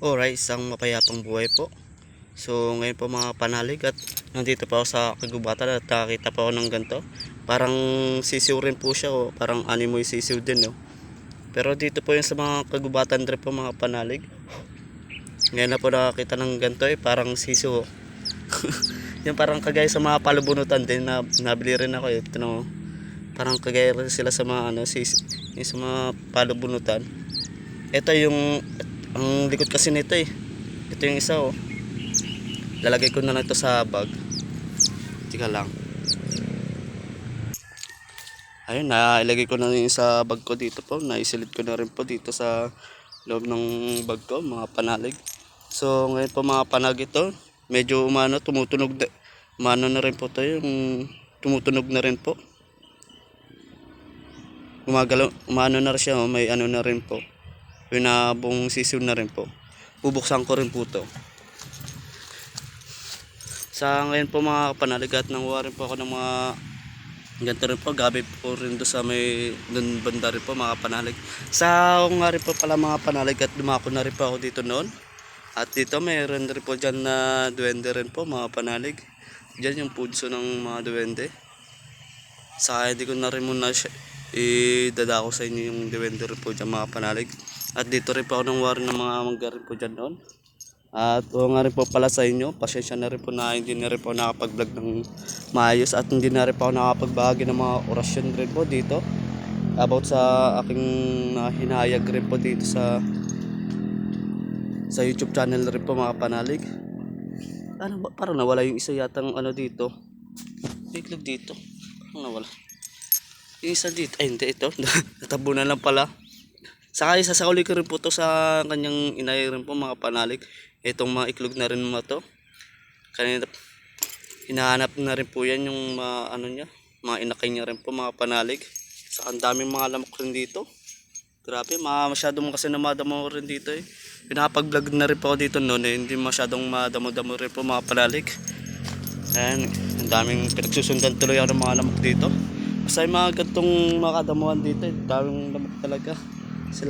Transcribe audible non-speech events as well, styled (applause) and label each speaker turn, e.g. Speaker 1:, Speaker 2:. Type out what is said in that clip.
Speaker 1: Alright, isang mapayapang buhay po. So ngayon po mga panalig at nandito pa ako sa kagubatan at nakakita pa ako ng ganito. Parang sisiw rin po siya o parang animoy sisiw din no. Pero dito po yung sa mga kagubatan rin po mga panalig. Ngayon na po nakakita ng ganito eh, parang sisiw. oh. (laughs) yung parang kagaya sa mga palubunutan din na nabili rin ako eh. Ito no, parang kagaya rin sila sa mga ano, sis, sa mga palubunutan. Ito yung ang likod kasi nito eh. Ito yung isa oh. Lalagay ko na lang ito sa bag. Tika lang. Ayun, nailagay ko na rin sa bag ko dito po. Naisilid ko na rin po dito sa loob ng bag ko, mga panalig. So, ngayon po mga panag ito, medyo umano, tumutunog, na- umano na rin po to yung tumutunog na rin po. Gumagalaw, umano na rin siya, oh, may ano na rin po. Yung nabong sisiw na rin po. Bubuksan ko rin po to. Sa ngayon po mga panaligat nang rin po ako ng mga ganito rin po. Gabi po rin doon sa may doon banda rin po mga panalig. Sa nga rin po pala mga panalig at dumako na rin po ako dito noon. At dito mayroon rin po dyan na duwende rin po mga panalig. Dyan yung pudso ng mga duwende. Saka hindi ko na rin muna siya idadako sa inyo yung duwende rin po dyan mga panalig. At dito rin po ako nang wari ng mga mangga rin po dyan noon. At oo nga rin po pala sa inyo, pasensya na rin po na hindi na rin po nakapag-vlog ng maayos at hindi na rin po ako nakapagbahagi ng mga orasyon rin po dito about sa aking uh, hinahayag rin po dito sa sa YouTube channel rin po mga panalig. Ano ba? Parang nawala yung isa yatang ano dito. Biglag dito. Parang nawala. Yung isa dito. Ay hindi ito. (laughs) Natabunan lang pala. Saka isa sa uli ko rin po to sa kanyang inay rin po mga panalig. Itong mga iklog na rin mga to. Kanina hinahanap na rin po yan yung mga ano niya. Mga inakay niya rin po mga panalig. Saka ang daming mga lamok rin dito. Grabe, mga masyadong kasi na madamo rin dito eh. Pinapag-vlog na rin po ako dito noon eh. Hindi masyadong madamo-damo rin po mga panalig. Ayan, ang daming pinagsusundan tuloy ako ng mga lamok dito. Basta yung mga gantong mga kadamuhan dito eh. Daming lamok talaga. Salamat.